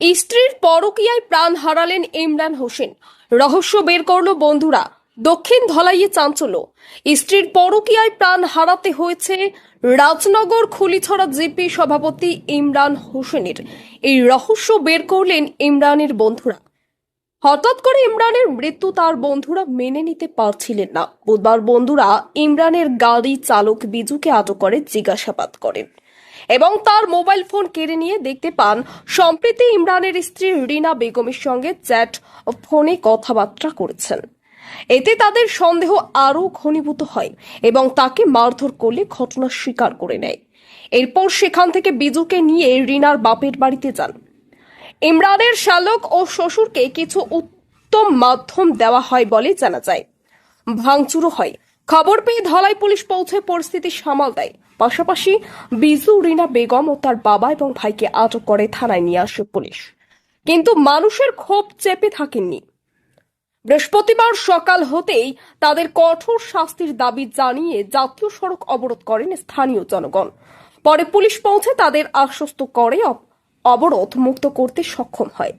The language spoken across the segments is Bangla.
স্ত্রীর পরকীয়ায় প্রাণ হারালেন ইমরান হোসেন। রহস্য বের করল বন্ধুরা। দক্ষিণ ধলাইয়ে চাঞ্চল্য। স্ত্রীর পরকীয়ায় প্রাণ হারাতে হয়েছে রাজনগর খুলিছড়া জিপি সভাপতি ইমরান হোসেনের। এই রহস্য বের করলেন ইমরানের বন্ধুরা। হঠাৎ করে ইমরানের মৃত্যু তার বন্ধুরা মেনে নিতে পারছিলেন না। বুধবার বন্ধুরা ইমরানের গাড়ি চালক বিজুকে আটক করে জিজ্ঞাসাবাদ করেন। এবং তার মোবাইল ফোন কেড়ে নিয়ে দেখতে পান, সম্প্রতি ইমরানের স্ত্রী রিনা বেগমের সঙ্গে চ্যাট ফোনে কথাবার্তা করেছেন। এতে তাদের সন্দেহ আরও ঘনীভূত হয় এবং তাকে মারধর করলে ঘটনা স্বীকার করে নেয়। এরপর সেখান থেকে বিজুকে নিয়ে রিনার বাপের বাড়িতে যান। ইমরানের শালক ও শ্বশুরকে কিছু উত্তম মাধ্যম দেওয়া হয় বলে জানা যায়। ভাঙচুরও হয়। খবর পেয়ে ধলাই পুলিশ পৌঁছে পরিস্থিতি সামাল দেয়। পাশাপাশি বিজু, রিনা বেগম ও তার বাবা এবং ভাইকে আটক করে থানায় নিয়ে আসে পুলিশ। কিন্তু মানুষের ক্ষোভ চেপে থাকেননি। বৃহস্পতিবার সকাল হতেই তাদের কঠোর শাস্তির দাবি জানিয়ে জাতীয় সড়ক অবরোধ করেন স্থানীয় জনগণ। পরে পুলিশ পৌঁছে তাদের আশ্বস্ত করে অবরোধ মুক্ত করতে সক্ষম হয়।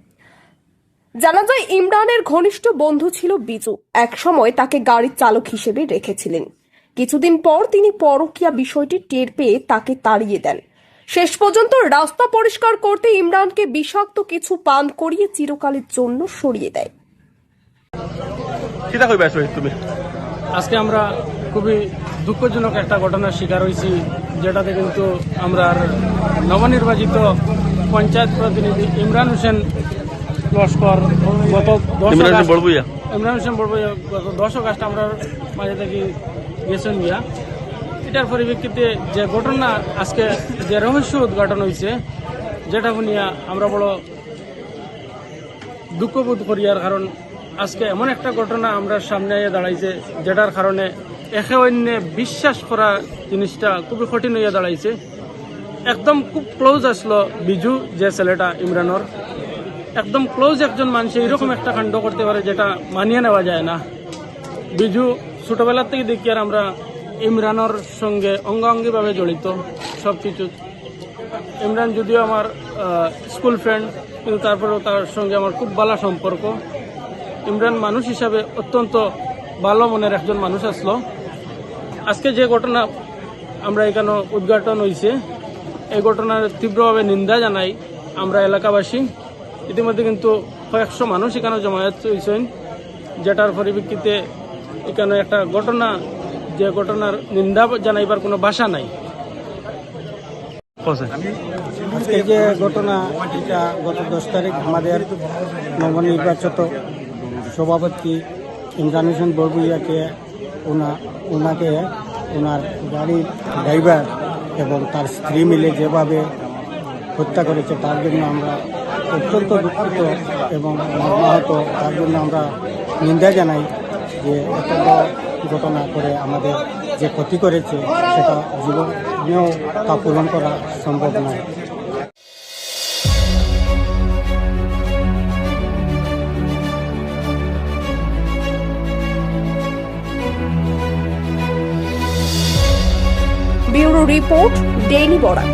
জানা যায় ইমরানের ঘনিষ্ঠ বন্ধু ছিল বিজু। একসময় তাকে গাড়ির চালক হিসেবে রেখেছিলেন। কিছুদিন পর তিনি পরকীয়া বিষয়টি টের পেয়ে তাকে তাড়িয়ে দেন। শেষ পর্যন্ত রাস্তা পরিষ্কার করতে ইমরানকে বিষাক্ত কিছু পান করিয়ে চিরকালের জন্য সরিয়ে দেয়। তুমি? আজকে আমরা খুবই দুঃখজনক একটা ঘটনার শিকার হয়েছি যেটাতে কিন্তু আমরা নবনির্বাচিত পঞ্চায়েত প্রতিনিধি ইমরান হোসেন লস্কর গত দশ ইমরান হোসেন আগস্ট- বড়বুইয়া ইমরান হোসেন বড় গত দশ আগস্ট আমরা মাঝে থেকে গেছেন গিয়া। এটার পরিপ্রেক্ষিতে যে ঘটনা আজকে যে রহস্য উদ্ঘাটন হয়েছে যেটা শুনিয়া আমরা বড় দুঃখবোধ করি আর কারণ আজকে এমন একটা ঘটনা আমরা সামনে আইয়া দাঁড়াইছে যেটার কারণে একে অন্যে বিশ্বাস করা জিনিসটা খুবই কঠিন হইয়া দাঁড়াইছে। একদম খুব ক্লোজ আসলো বিজু যে ছেলেটা ইমরানর। একদম ক্লোজ একজন মানুষ এইরকম একটা কাণ্ড করতে পারে যেটা মানিয়ে নেওয়া যায় না। বিজু ছোটবেলার থেকে দেখি আর আমরা ইমরানর সঙ্গে অঙ্গাঙ্গিভাবে জড়িত সব কিছু ইমরান যদিও আমার স্কুল ফ্রেন্ড কিন্তু তারপরেও তার সঙ্গে আমার খুব ভালো সম্পর্ক। ইমরান মানুষ হিসাবে অত্যন্ত ভালো মনের একজন মানুষ আসলো। আজকে যে ঘটনা আমরা এখানে উদ্ঘাটন হয়েছে এই ঘটনার তীব্রভাবে নিন্দা জানাই আমরা এলাকাবাসী। ইতিমধ্যে কিন্তু কয়েকশো মানুষ এখানে জমায়েত হয়েছেন যেটার পরিপ্রেক্ষিতে এখানে একটা ঘটনা যে ঘটনার নিন্দা জানাইবার কোনো ভাষা নাই। আজকে যে ঘটনা এটা গত দশ তারিখ আমাদের নবনির্বাচিত সভাপতি ইমরান হোসেন বরবুইয়াকে ওনা ওনাকে ওনার গাড়ির ড্রাইভার এবং তার স্ত্রী মিলে যেভাবে হত্যা করেছে তার জন্য আমরা অত্যন্ত দুঃখিত এবং মর্মাহত। তার জন্য আমরা নিন্দা জানাই যে এত ঘটনা করে আমাদের যে ক্ষতি করেছে, সেটা জীবনেও তা পূরণ করা সম্ভব নয়। Bureau report, daily Barak